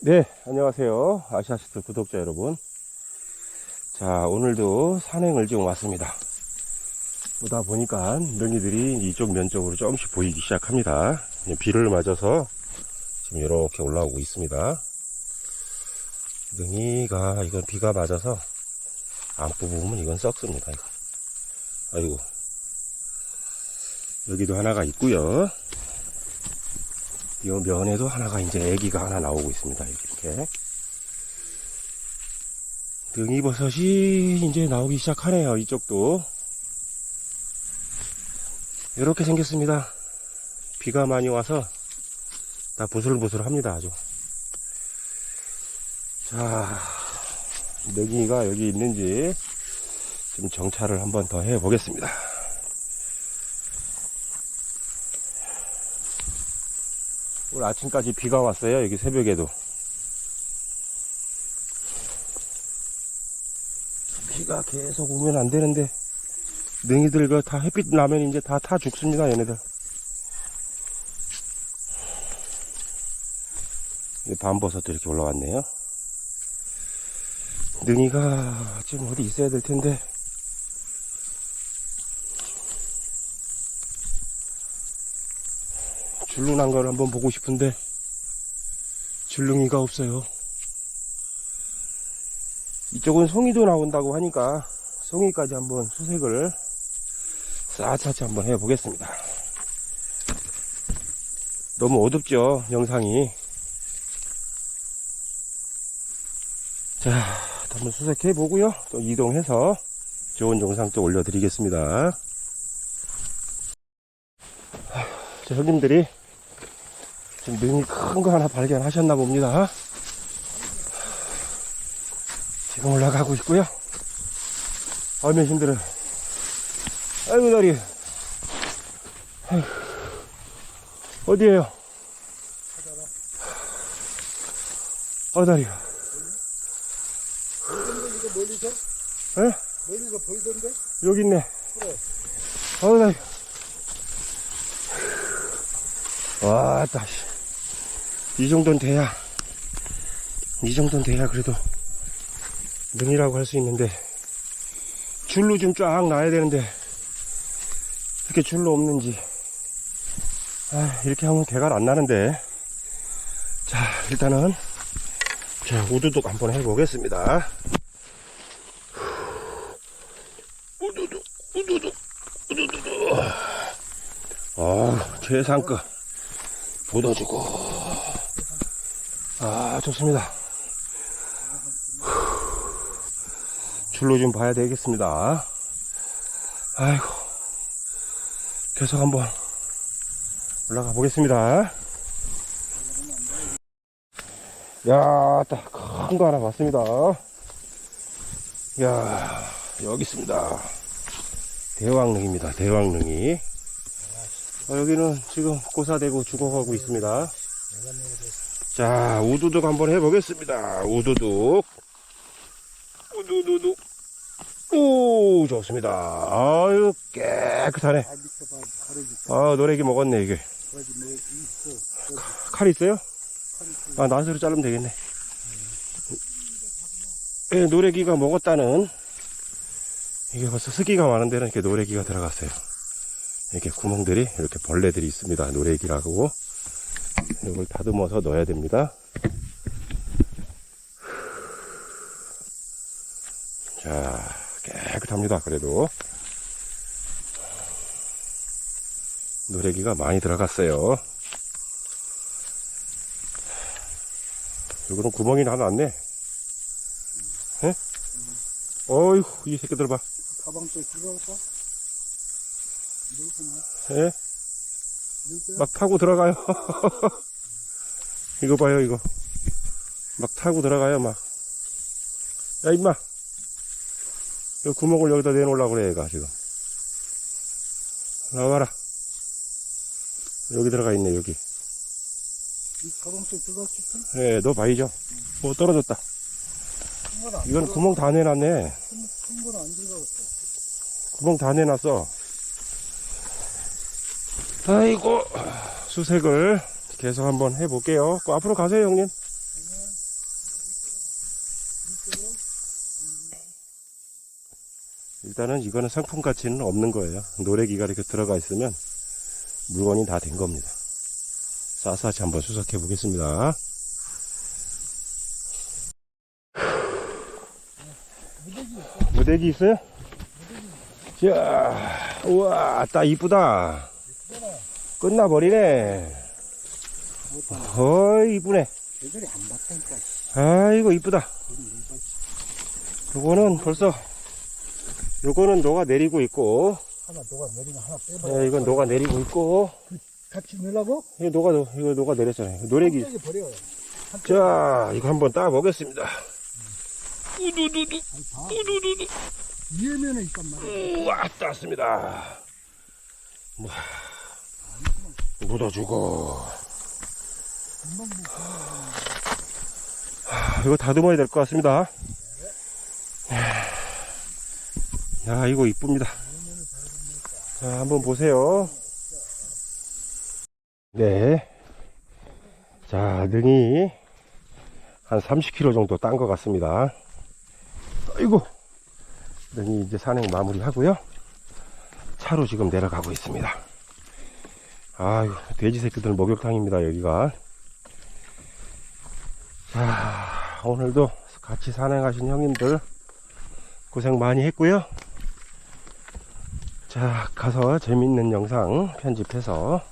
네, 안녕하세요. 아시아시트 구독자 여러분. 자, 오늘도 산행을 좀 왔습니다. 오다 보니까 능이들이 이쪽 면적으로 조금씩 보이기 시작합니다. 비를 맞아서 지금 이렇게 올라오고 있습니다. 능이가, 이건 비가 맞아서 안 뽑으면 이건 썩습니다. 이거. 아이고. 여기도 하나가 있고요. 이 면에도 하나가 이제 애기가 하나 나오고 있습니다. 이렇게. 등이버섯이 이제 나오기 시작하네요. 이쪽도. 이렇게 생겼습니다. 비가 많이 와서 다 부슬부슬 합니다. 아주. 자, 능이가 여기 있는지 좀 정찰을 한번 더 해보겠습니다. 오늘 아침까지 비가 왔어요. 여기 새벽에도. 비가 계속 오면 안 되는데, 능이들 그 다 햇빛 나면 이제 다 타 죽습니다, 얘네들. 이 밤버섯도 이렇게 올라왔네요. 능이가 지금 어디 있어야 될 텐데, 줄눈한 걸 한번 보고 싶은데 줄눈이가 없어요. 이쪽은 송이도 나온다고 하니까 송이까지 한번 수색을 싹차차 한번 해보겠습니다. 너무 어둡죠 영상이. 자, 한번 수색해 보고요. 또 이동해서 좋은 영상 또 올려드리겠습니다. 자, 형님들이 지금 능이 큰 거 하나 발견하셨나 봅니다. 지금 올라가고 있고요. 얼면 힘들어. 아이고, 다리. 어디에요? 어, 다리가. 멀리서? 에? 멀리서 보이던데? 여기 있네. 그래. 어, 다리. 와, 따, 이 정도는 돼야, 이 정도는 돼야 그래도 능이라고 할 수 있는데, 줄로 좀 쫙 나야 되는데, 이렇게 줄로 없는지, 아, 이렇게 하면 대가 안 나는데, 자, 일단은, 자, 우두둑 한번 해보겠습니다. 우두둑, 우두둑, 우두둑. 아, 최상급. 묻어주고. 아, 좋습니다. 줄로 좀 봐야 되겠습니다. 아이고. 계속 한번 올라가 보겠습니다. 야, 딱 큰 거 하나 봤습니다. 야, 여기 있습니다. 대왕릉입니다. 대왕릉이. 어, 여기는 지금 고사되고 죽어가고 있습니다. 자, 우두둑 한번 해보겠습니다. 우두둑. 우두두둑. 오, 좋습니다. 아유, 깨끗하네. 아, 노래기 먹었네, 이게. 칼 있어요? 아, 낫으로 자르면 되겠네. 예, 노래기가 먹었다는, 이게 벌써 습기가 많은 데는 이렇게 노래기가 들어갔어요. 이렇게 구멍들이, 이렇게 벌레들이 있습니다. 노래기라고. 이걸 다듬어서 넣어야 됩니다. 자, 깨끗합니다. 그래도. 노래기가 많이 들어갔어요. 여기는 구멍이 하나 났네. 에? 어이구, 이 새끼들 봐. 가방 또 들어갈까? 물거야? 막 타고 들어가요. 이거 봐요, 이거. 막 타고 들어가요, 막. 야, 임마. 이 구멍을 여기다 내놓으려고 그래, 얘가, 지금. 나와라. 여기 들어가 있네, 여기. 이 가방 속 들어갈 수 있어? 예, 너 봐이죠. 뭐 떨어졌다. 이건 구멍 다 내놨네. 큰건 안 들어갔어. 구멍 다 내놨어. 아이고, 수색을 계속 한번 해볼게요. 그 앞으로 가세요, 형님. 일단은 이거는 상품 가치는 없는 거예요. 노래기가 이렇게 그 들어가 있으면 물건이 다 된 겁니다. 싸사시 한번 수색해 보겠습니다. 무대기 있어요? 자, 우와, 딱 이쁘다. 끝나버리네. 어이, 이쁘네. 애들이 안 봤다니까. 아이고, 이쁘다. 요거는 벌써, 요거는 녹아 내리고 있고, 하나 녹아 내리면 하나 빼봐. 예, 이건 녹아 내리고 있고, 같이 넣으라고? 이거 녹아, 이거 녹아 내렸잖아요. 노래기. 버려. 자, 이거 한번 따 보겠습니다. 위에면에 있단 말이야. 우와, 땄습니다. 뭐, 묻어주고. 하, 이거 다듬어야 될 것 같습니다. 야, 이거 이쁩니다. 자, 한번 보세요. 네. 자, 능이 한 30kg 정도 딴 것 같습니다. 아이고. 능이 이제 산행 마무리 하고요. 차로 지금 내려가고 있습니다. 아유, 돼지 새끼들 목욕탕입니다, 여기가. 자, 오늘도 같이 산행하신 형님들 고생 많이 했고요. 자, 가서 재밌는 영상 편집해서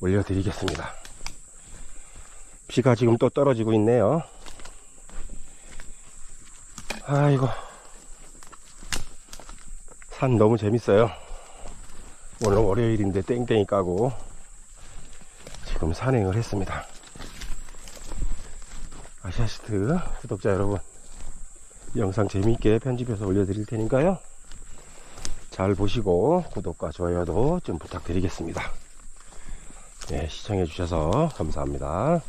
올려드리겠습니다. 비가 지금 또 떨어지고 있네요. 아이고. 산 너무 재밌어요. 오늘 월요일인데 땡땡이 까고 지금 산행을 했습니다. 아시아시트 구독자 여러분, 영상 재미있게 편집해서 올려드릴 테니까요. 잘 보시고 구독과 좋아요도 좀 부탁드리겠습니다. 네, 시청해주셔서 감사합니다.